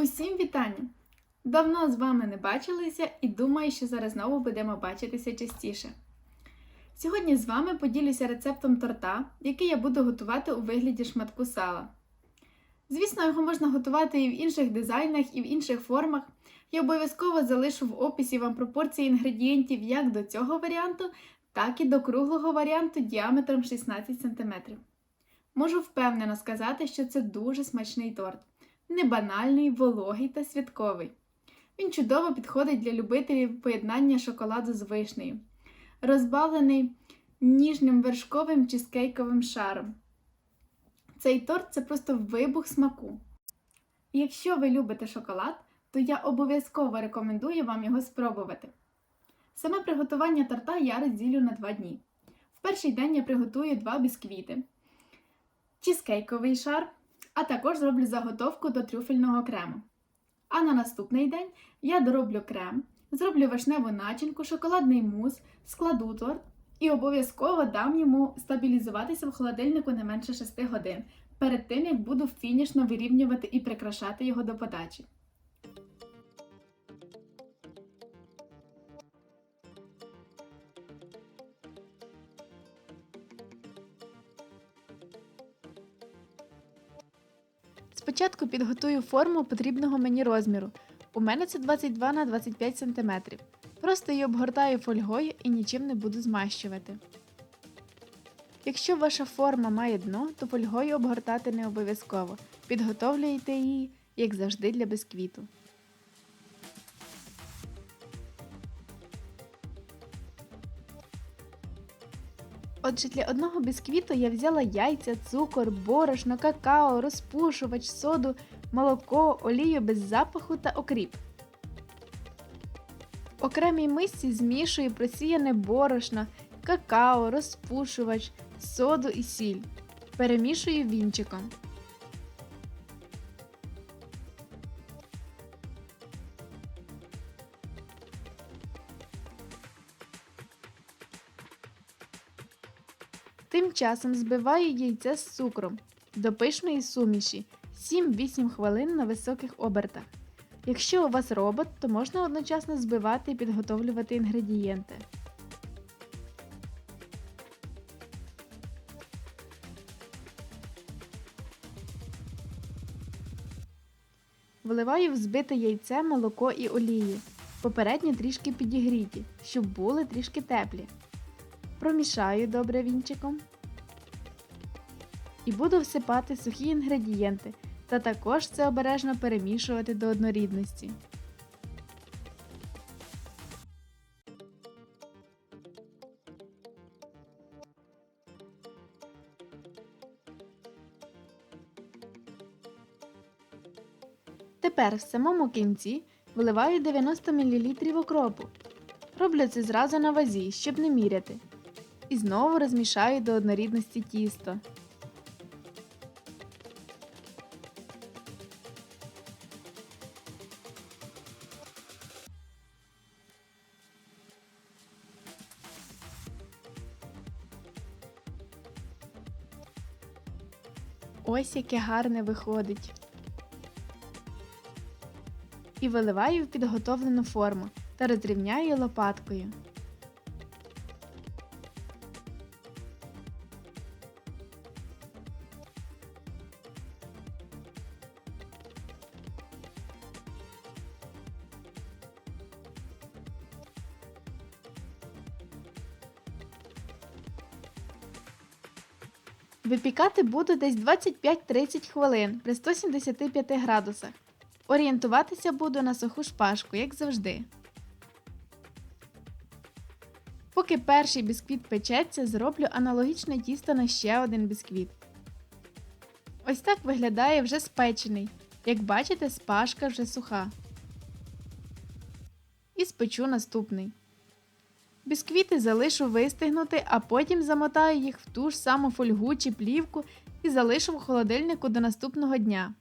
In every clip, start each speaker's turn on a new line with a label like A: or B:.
A: Усім вітання! Давно з вами не бачилися і думаю, що зараз знову будемо бачитися частіше. Сьогодні з вами поділюся рецептом торта, який я буду готувати у вигляді шматку сала. Звісно, його можна готувати і в інших дизайнах, і в інших формах. Я обов'язково залишу в описі вам пропорції інгредієнтів як до цього варіанту, так і до круглого варіанту діаметром 16 см. Можу впевнено сказати, що це дуже смачний торт не банальний, вологий та святковий. Він чудово підходить для любителів поєднання шоколаду з вишнею, розбавлений ніжним вершковим чизкейковим шаром. Цей торт це просто вибух смаку. Якщо ви любите шоколад, то я обов'язково рекомендую вам його спробувати. Саме приготування торта я розділю на два дні. В перший день я приготую два бісквіти, чізкейковий шар а також зроблю заготовку до трюфельного крему. А на наступний день я дороблю крем, зроблю вишневу начинку, шоколадний мус, складу торт і обов'язково дам йому стабілізуватися в холодильнику не менше 6 годин, перед тим як буду фінішно вирівнювати і прикрашати його до подачі. Спочатку підготую форму потрібного мені розміру. У мене це 22 на 25 см. Просто її обгортаю фольгою і нічим не буду змащувати. Якщо ваша форма має дно, то фольгою обгортати не обов'язково. Підготовлюйте її, як завжди, для бисквіту. Отже, для одного бісквіту я взяла яйця, цукор, борошно, какао, розпушувач, соду, молоко, олію без запаху та окріп. В окремій мисці змішую просіяне борошно, какао, розпушувач, соду і сіль. Перемішую вінчиком. Часом збиваю яйце з цукром до пишної суміші 7-8 хвилин на високих обертах. Якщо у вас робот, то можна одночасно збивати і підготовлювати інгредієнти. Вливаю в збите яйце, молоко і олію. Попередньо трішки підігріті, щоб були трішки теплі. Промішаю добре вінчиком. І буду всипати сухі інгредієнти та також це обережно перемішувати до однорідності. Тепер в самому кінці виливаю 90 мл окропу. Роблю це зразу на вазі, щоб не міряти. І знову розмішаю до однорідності тісто. Ось яке гарне виходить. І виливаю в підготовлену форму та розрівняю лопаткою. Випікати буду десь 25-30 хвилин при 175 градусах. Орієнтуватися буду на суху шпажку, як завжди. Поки перший бісквіт печеться, зроблю аналогічне тісто на ще один бісквіт. Ось так виглядає вже спечений. Як бачите, спашка вже суха. І спечу наступний. Бісквіти залишу вистигнути, а потім замотаю їх в ту ж саму фольгу чи плівку і залишу в холодильнику до наступного дня.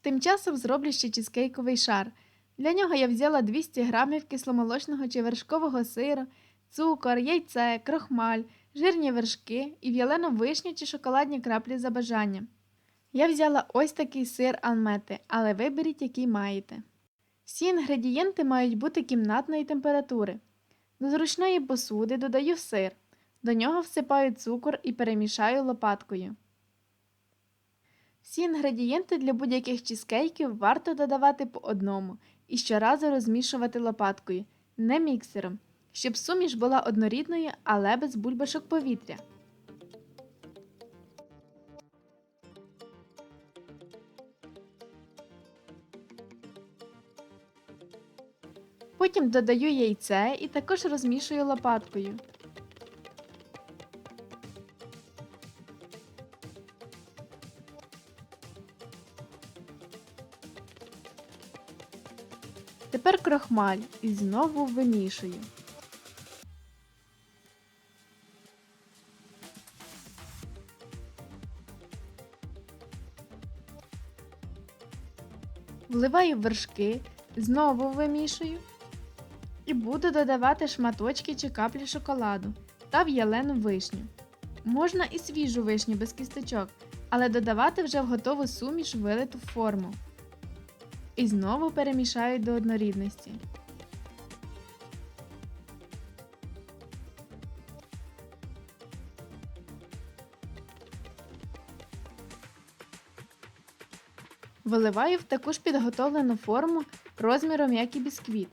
A: Тим часом зроблю ще чизкейковий шар. Для нього я взяла 200 г кисломолочного чи вершкового сиру, цукор, яйце, крохмаль, жирні вершки і в'ялену вишню чи шоколадні краплі за бажанням. Я взяла ось такий сир алмети, але виберіть, який маєте. Всі інгредієнти мають бути кімнатної температури. До зручної посуди додаю сир. До нього всипаю цукор і перемішаю лопаткою. Всі інгредієнти для будь-яких чізкейків варто додавати по одному і щоразу розмішувати лопаткою, не міксером, щоб суміш була однорідною, але без бульбашок повітря. Потім додаю яйце і також розмішую лопаткою. Тепер крохмаль і знову вимішую. Вливаю вершки, знову вимішую. І буду додавати шматочки чи каплі шоколаду та в'ялену вишню. Можна і свіжу вишню без кісточок, але додавати вже в готову суміш вилиту форму. І знову перемішаю до однорідності. Виливаю в таку ж підготовлену форму розміром, як і бісквіт.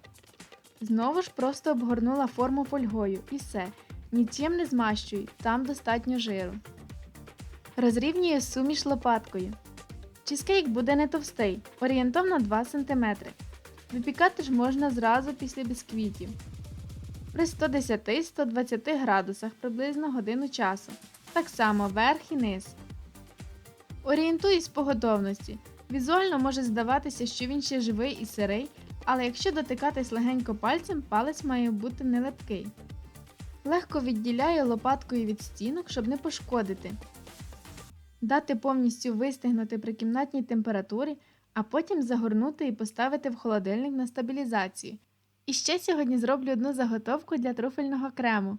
A: Знову ж просто обгорнула форму фольгою і все. Нічим не змащую, там достатньо жиру. Розрівнюю суміш лопаткою. Чизкейк буде не товстий, орієнтовно 2 см. Випікати ж можна зразу після бісквітів. При 110-120 градусах приблизно годину часу. Так само верх і низ. Орієнтуюсь по готовності. Візуально може здаватися, що він ще живий і сирий, але якщо дотикатись легенько пальцем, палець має бути не липкий. Легко відділяю лопаткою від стінок, щоб не пошкодити. Дати повністю вистигнути при кімнатній температурі, а потім загорнути і поставити в холодильник на стабілізацію. І ще сьогодні зроблю одну заготовку для труфельного крему.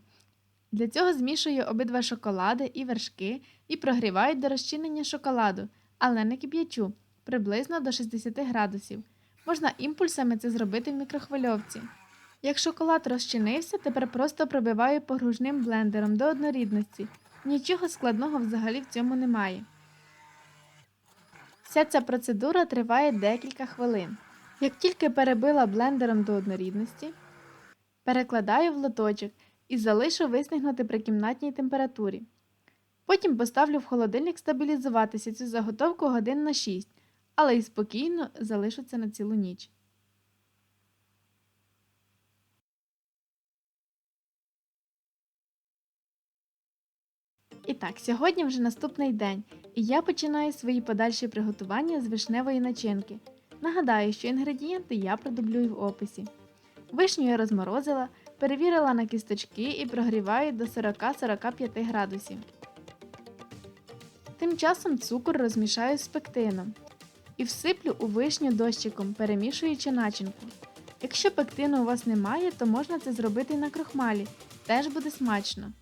A: Для цього змішую обидва шоколади і вершки і прогріваю до розчинення шоколаду, але не кип'ячу, приблизно до 60 градусів. Можна імпульсами це зробити в мікрохвильовці. Як шоколад розчинився, тепер просто пробиваю погружним блендером до однорідності. Нічого складного взагалі в цьому немає. Вся ця процедура триває декілька хвилин. Як тільки перебила блендером до однорідності, перекладаю в лоточок і залишу вистигнути при кімнатній температурі. Потім поставлю в холодильник стабілізуватися цю заготовку годин на 6, але й спокійно залишу це на цілу ніч. І так, сьогодні вже наступний день, і я починаю свої подальші приготування з вишневої начинки. Нагадаю, що інгредієнти я продублюю в описі. Вишню я розморозила, перевірила на кісточки і прогріваю до 40-45 градусів. Тим часом цукор розмішаю з пектином і всиплю у вишню дощиком, перемішуючи начинку. Якщо пектину у вас немає, то можна це зробити і на крохмалі, теж буде смачно.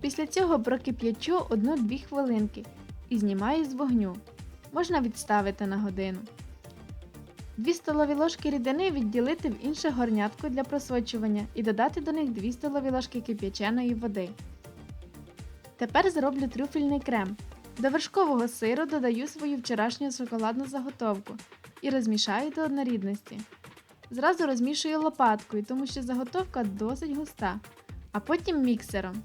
A: Після цього прокип'ячу 1-2 хвилинки і знімаю з вогню. Можна відставити на годину. 2 столові ложки рідини відділити в інше горнятко для просочування і додати до них 2 столові ложки кип'яченої води. Тепер зроблю трюфельний крем. До вершкового сиру додаю свою вчорашню шоколадну заготовку і розмішаю до однорідності. Зразу розмішую лопаткою, тому що заготовка досить густа, а потім міксером.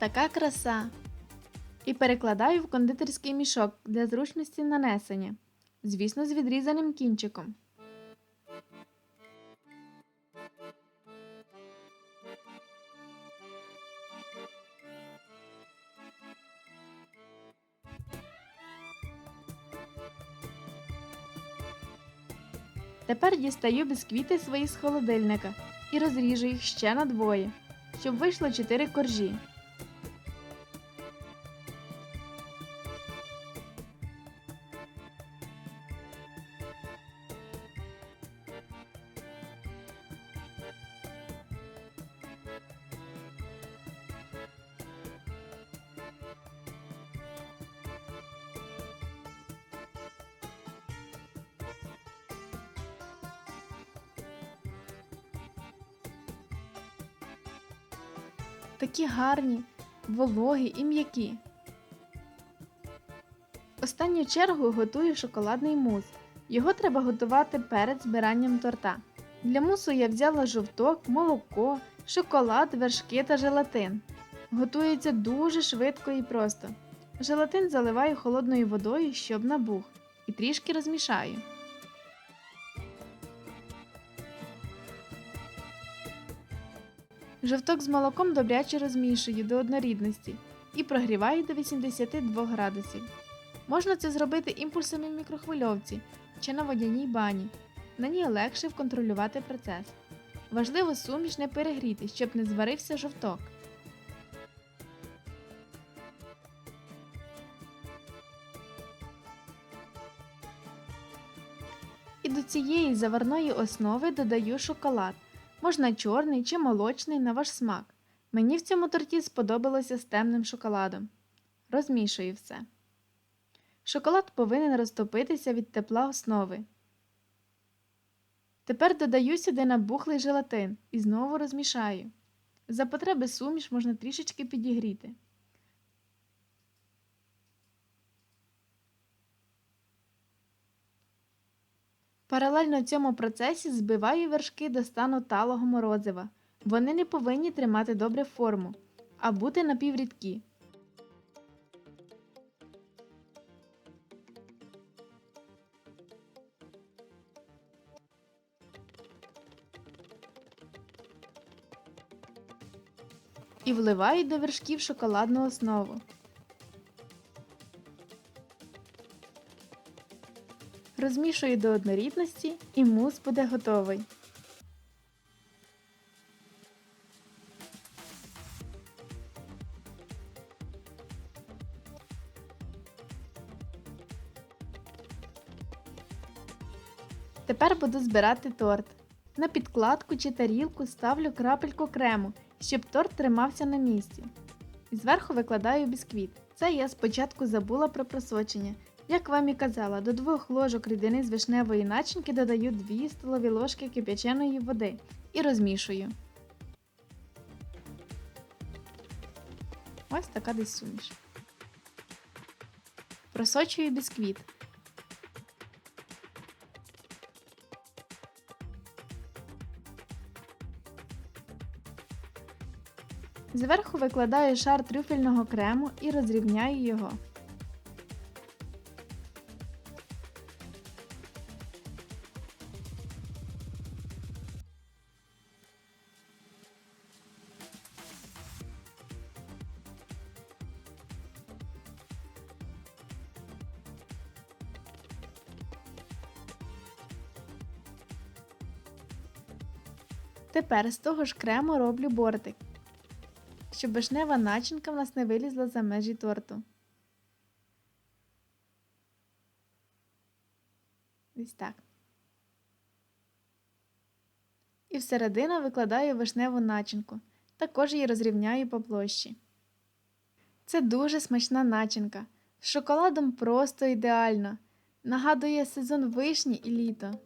A: Така краса. І перекладаю в кондитерський мішок для зручності нанесення. Звісно, з відрізаним кінчиком. Тепер дістаю бісквіти свої з холодильника і розріжу їх ще на двоє, щоб вийшло 4 коржі. Такі гарні, вологі і м'які. Останню чергу готую шоколадний мус. Його треба готувати перед збиранням торта. Для мусу я взяла жовток, молоко, шоколад, вершки та желатин. Готується дуже швидко і просто. Желатин заливаю холодною водою, щоб набух, і трішки розмішаю. Жовток з молоком добряче розмішую до однорідності і прогріваю до 82 градусів. Можна це зробити імпульсами в мікрохвильовці чи на водяній бані. На ній легше вконтролювати процес. Важливо суміш не перегріти, щоб не зварився жовток. І до цієї заварної основи додаю шоколад. Можна чорний чи молочний на ваш смак. Мені в цьому торті сподобалося з темним шоколадом. Розмішую все. Шоколад повинен розтопитися від тепла основи. Тепер додаю сюди набухлий желатин і знову розмішаю. За потреби суміш можна трішечки підігріти. Паралельно цьому процесі збиваю вершки до стану талого морозива. Вони не повинні тримати добре форму, а бути напіврідкі. І вливаю до вершків шоколадну основу. Розмішую до однорідності і мус буде готовий. Тепер буду збирати торт. На підкладку чи тарілку ставлю крапельку крему, щоб торт тримався на місці. Зверху викладаю бісквіт. Це я спочатку забула про просочення. Як вам і казала, до двох ложок рідини з вишневої начинки додаю 2 столові ложки кип'яченої води і розмішую. Ось така десь суміш. Просочую бісквіт. Зверху викладаю шар трюфельного крему і розрівняю його. Тепер з того ж крему роблю бортик, щоб вишнева начинка в нас не вилізла за межі торту. Ось так. І всередину викладаю вишневу начинку. Також її розрівняю по площі. Це дуже смачна начинка. З шоколадом просто ідеально. Нагадує сезон вишні і літо.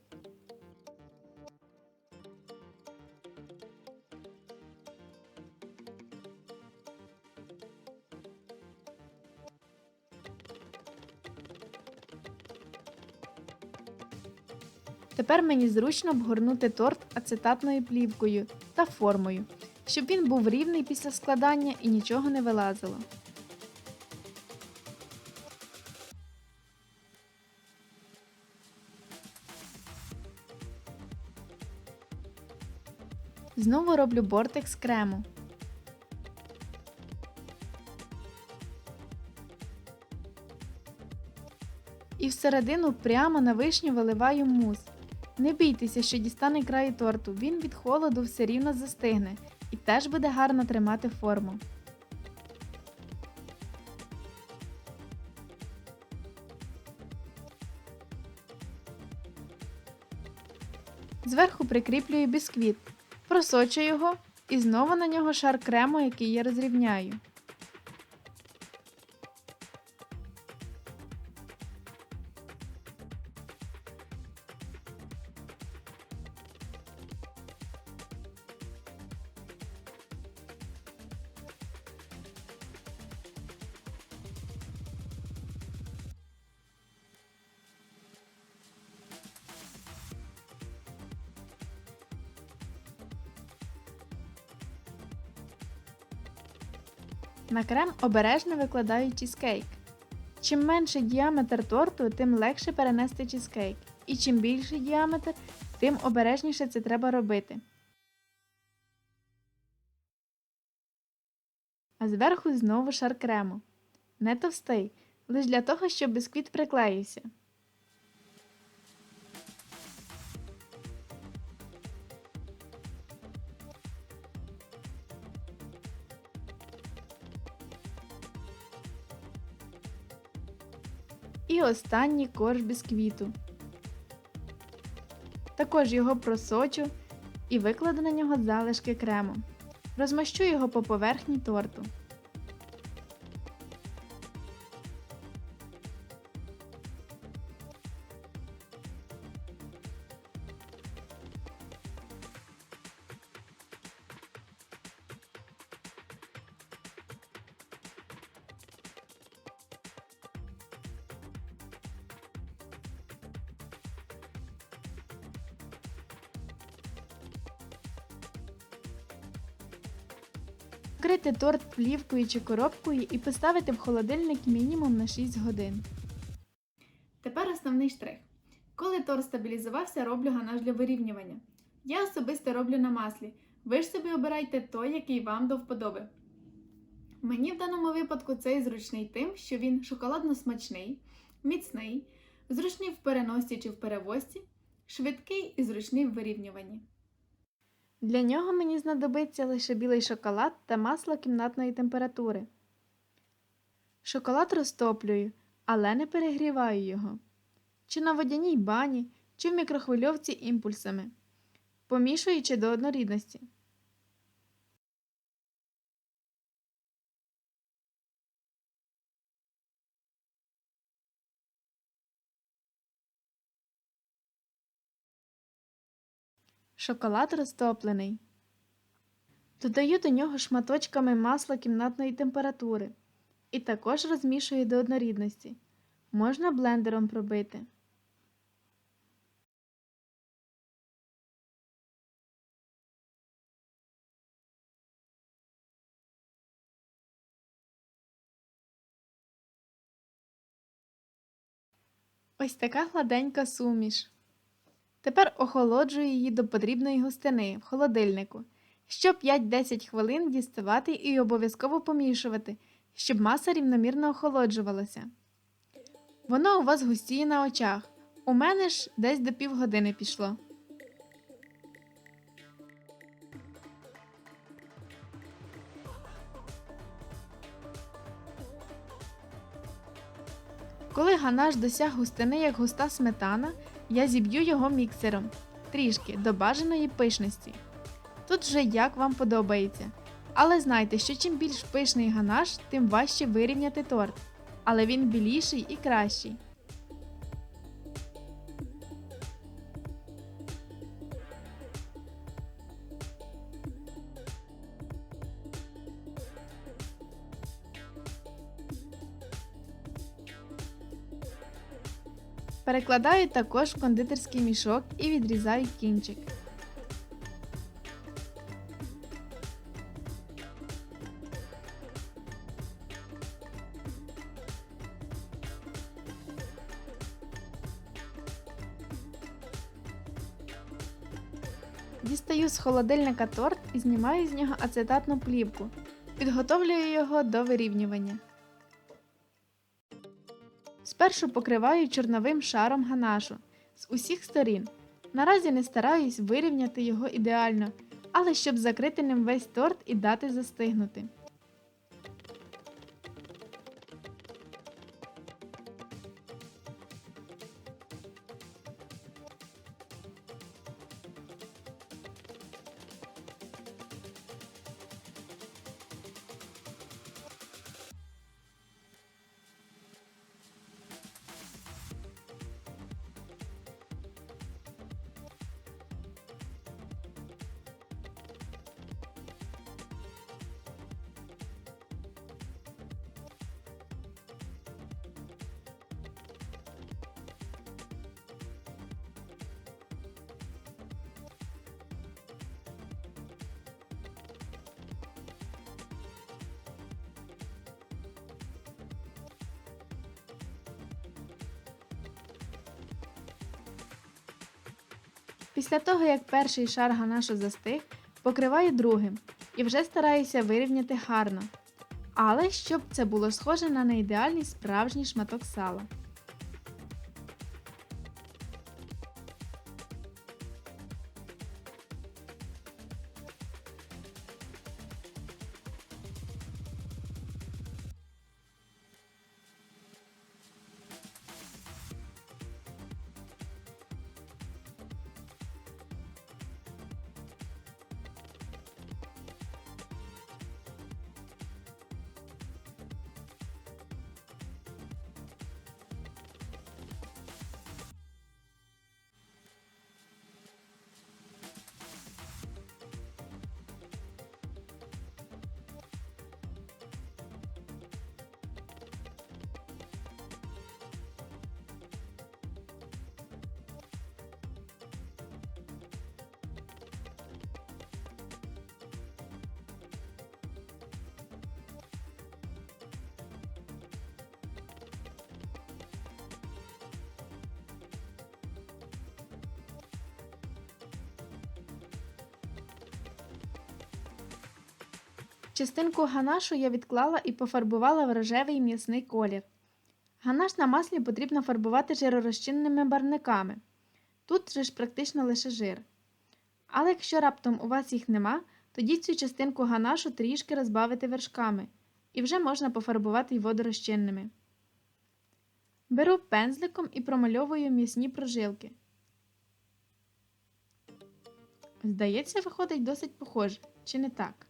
A: Тепер мені зручно обгорнути торт ацетатною плівкою та формою, щоб він був рівний після складання і нічого не вилазило. Знову роблю бортик з крему. І всередину прямо на вишню виливаю мус. Не бійтеся, що дістане край торту, він від холоду все рівно застигне і теж буде гарно тримати форму. Зверху прикріплюю бісквіт, просочу його і знову на нього шар крему, який я розрівняю. На крем обережно викладаю чізкейк. Чим менший діаметр торту, тим легше перенести чізкейк. І чим більший діаметр, тим обережніше це треба робити. А зверху знову шар крему. Не товстий, лише для того, щоб бисквіт приклеївся. Останній корж бісквіту. Також його просочу і викладу на нього залишки крему. Розмащу його по поверхні торту. Вкрити торт плівкою чи коробкою і поставити в холодильник мінімум на 6 годин. Тепер основний штрих. Коли торт стабілізувався, роблю ганаш для вирівнювання. Я особисто роблю на маслі. Ви ж собі обирайте той, який вам до вподоби. Мені в даному випадку цей зручний тим, що він шоколадно смачний, міцний, зручний в переносі чи в перевозці, швидкий і зручний в вирівнюванні. Для нього мені знадобиться лише білий шоколад та масло кімнатної температури. Шоколад розтоплюю, але не перегріваю його. Чи на водяній бані, чи в мікрохвильовці імпульсами, помішуючи до однорідності. Шоколад розтоплений. Додаю до нього шматочками масла кімнатної температури і також розмішую до однорідності. Можна блендером пробити. Ось така гладенька суміш. Тепер охолоджую її до потрібної густини в холодильнику. Що 5-10 хвилин діставати і обов'язково помішувати, щоб маса рівномірно охолоджувалася. Воно у вас густіє на очах. У мене ж десь до півгодини пішло. Коли ганаш досяг густини, як густа сметана, я зіб'ю його міксером трішки до бажаної пишності. Тут вже як вам подобається. Але знайте, що чим більш пишний ганаш, тим важче вирівняти торт. Але він біліший і кращий. Перекладаю також в кондитерський мішок і відрізаю кінчик. Дістаю з холодильника торт і знімаю з нього ацетатну плівку. Підготовлюю його до вирівнювання. Спершу покриваю чорновим шаром ганашу з усіх сторін. Наразі не стараюсь вирівняти його ідеально, але щоб закрити ним весь торт і дати застигнути. Після того, як перший шар ганашу застиг, покриваю другим і вже стараюся вирівняти гарно. Але щоб це було схоже на неідеальний справжній шматок сала. Частинку ганашу я відклала і пофарбувала в рожевий м'ясний колір. Ганаш на маслі потрібно фарбувати жиророзчинними барвниками. Тут же ж практично лише жир. Але якщо раптом у вас їх нема, тоді цю частинку ганашу трішки розбавити вершками і вже можна пофарбувати й водорозчинними. Беру пензликом і промальовую м'ясні прожилки. Здається, виходить досить похоже, чи не так?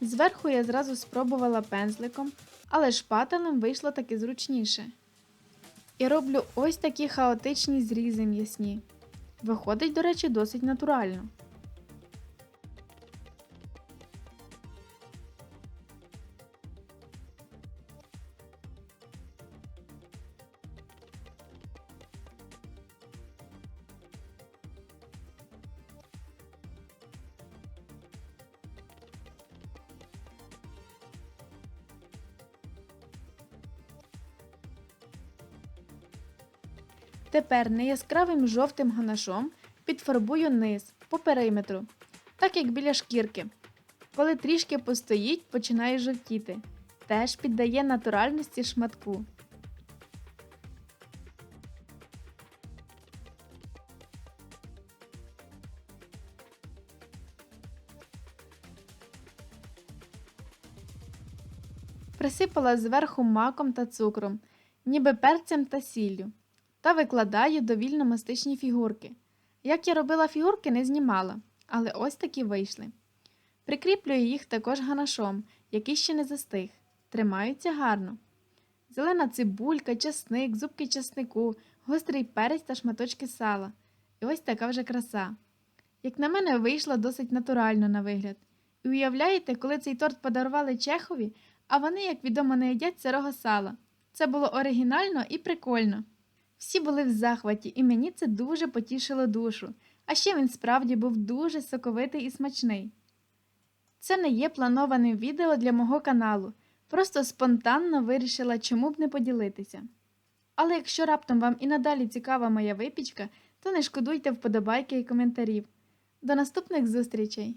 A: Зверху я зразу спробувала пензликом, але шпателем вийшло таки зручніше. І роблю ось такі хаотичні зрізи м'ясні. Виходить, до речі, досить натурально. Тепер неяскравим жовтим ганашом підфарбую низ по периметру, так як біля шкірки. Коли трішки постоїть, починає жовтіти. Теж піддає натуральності шматку. Присипала зверху маком та цукром, ніби перцем та сіллю та викладаю довільно мастичні фігурки. Як я робила фігурки, не знімала, але ось такі вийшли. Прикріплюю їх також ганашом, який ще не застиг. Тримаються гарно. Зелена цибулька, часник, зубки часнику, гострий перець та шматочки сала. І ось така вже краса. Як на мене, вийшло досить натурально на вигляд. І уявляєте, коли цей торт подарували Чехові, а вони, як відомо, не їдять сирого сала. Це було оригінально і прикольно. Всі були в захваті, і мені це дуже потішило душу, а ще він справді був дуже соковитий і смачний. Це не є планованим відео для мого каналу, просто спонтанно вирішила, чому б не поділитися. Але якщо раптом вам і надалі цікава моя випічка, то не шкодуйте вподобайки і коментарів. До наступних зустрічей!